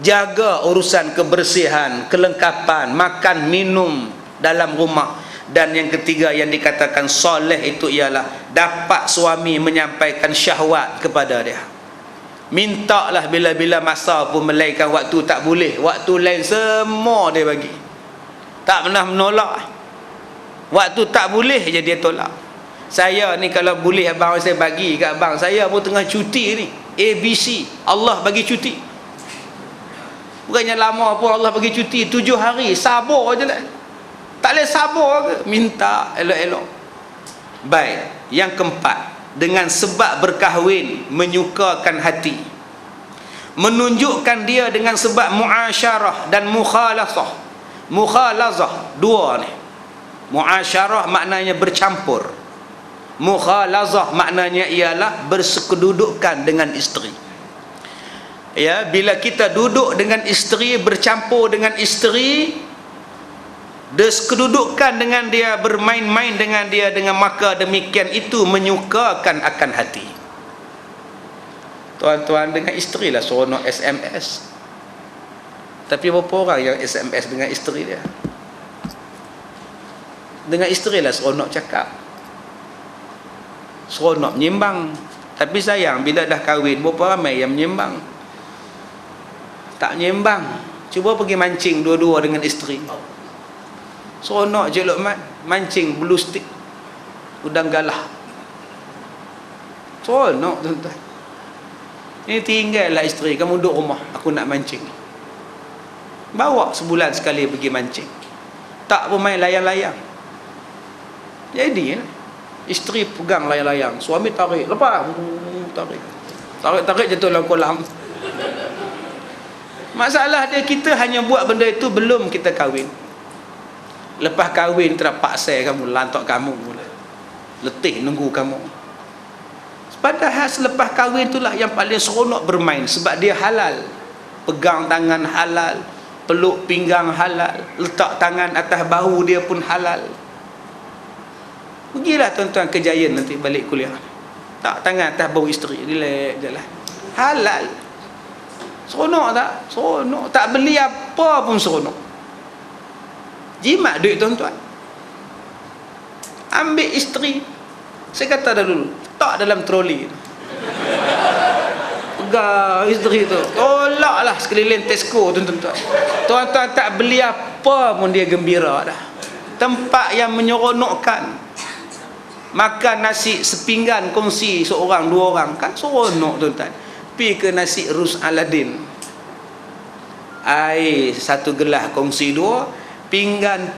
jaga urusan kebersihan kelengkapan makan minum dalam rumah. Dan yang ketiga yang dikatakan soleh itu ialah dapat suami menyampaikan syahwat kepada dia. Mintalah bila-bila masa pun melainkan waktu tak boleh. Waktu lain semua dia bagi. Tak pernah menolak. Waktu tak boleh je dia tolak. Saya ni kalau boleh abang saya bagi kat abang saya pun tengah cuti ni. ABC Allah bagi cuti bukannya lama pun Allah bagi cuti tujuh hari sabar je lah. Tak boleh sabar ke? Minta elok-elok. Baik yang keempat dengan sebab berkahwin menyukakan hati. Menunjukkan dia dengan sebab muasyarah dan mukhalasah mukhalazah dua ni. Muasyarah maknanya bercampur. Mukhalazah maknanya ialah bersekedudukan dengan isteri ya bila kita duduk dengan isteri bercampur dengan isteri kedudukan dengan dia bermain-main dengan dia dengan maka demikian itu menyukakan akan hati. Tuan-tuan dengan isteri lah seronok SMS tapi berapa orang yang SMS dengan isteri dia? Dengan isteri lah seronok cakap. Seronok menyembang tapi sayang bila dah kahwin berapa ramai yang menyembang tak menyembang cuba pergi mancing dua-dua dengan isteri. Seronok je Luqman mancing blue stick. Udang galah. Seronok tuan-tuan. Ini tinggallah isteri. Kamu duduk rumah. Aku nak mancing. Bawa sebulan sekali pergi mancing. Tak pun main layang-layang. Jadi ya, isteri pegang layang-layang, suami tarik, lepas. Tarik. Tarik-tarik jatuh dalam kolam. Masalah dia kita hanya buat benda itu belum kita kahwin. Lepas kahwin terpaksa kamu lantak kamu. Letih nunggu kamu. Padahal selepas kahwin itulah yang paling seronok bermain sebab dia halal. Pegang tangan halal, peluk pinggang halal, letak tangan atas bahu dia pun halal. Pergilah tuan-tuan ke Giant nanti balik kuliah. Tak tangan atas bau isteri. Relax je lah. Halal. Seronok tak? Seronok. Tak beli apa pun seronok. Jimat duit tuan-tuan. Ambil isteri. Saya kata dah dulu. Tak dalam troli. Pegang isteri tu. Tolaklah sekeliling Tesco tuan-tuan. Tuan-tuan tak beli apa pun dia gembira dah. Tempat yang menyeronokkan makan nasi sepinggan kongsi seorang dua orang kan seronok tuan-tuan pi ke nasi Rus Aladin. Air satu gelas kongsi dua pinggan